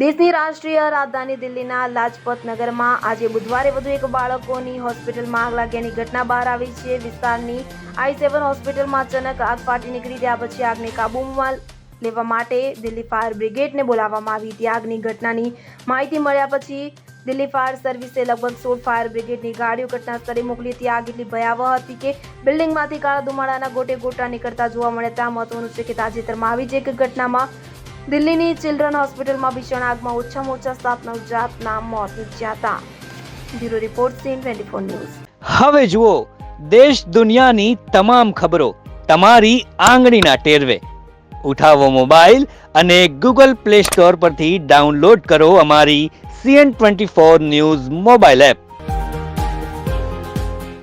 દેશની રાષ્ટ્રીય રાજધાની દિલ્હીના લાજપત નગરમાં આજે બુધવારે વધુ એક બાળકોની હોસ્પિટલમાં આગ લાગ્યાની ઘટના બહાર આવી છે. વિસ્તારની આઈ સેવન હોસ્પિટલમાં અચાનક આગ ફાટી નીકળી ગયા પછી આગને કાબૂમાં લેવા માટે દિલ્હી ફાયર બ્રિગેડને બોલાવવામાં આવી હતી. આગની ઘટનાની માહિતી મળ્યા પછી દિલ્હી ફાયર સર્વિસે લગભગ સોળ ફાયર બ્રિગેડની ગાડીઓ ઘટના સ્થળે મોકલી હતી. આગ એટલી ભયાવહ હતી કે બિલ્ડિંગમાંથી કાળા ધુમાડાના ગોટે ગોટા નીકળતા જોવા મળ્યા. ત્યાં મહત્વનું છે કે તાજેતરમાં આવી જ એક ઘટનામાં દિલ્હીની ચિલ્ડ્રન હોસ્પિટલમાં ભીષણ આગમાં ઓછામાં ઓછા સાત નવજાતના મોત નીપજ્યા હતા bureau report CN twenty four news. હવે જુઓ, દેશ દુનિયાની તમામ ખબરો તમારી આંગળીના ટેરવે. ઉઠાવો મોબાઈલ અને ગૂગલ પ્લે સ્ટોર પરથી ડાઉનલોડ કરો અમારી CN twenty four news mobile app.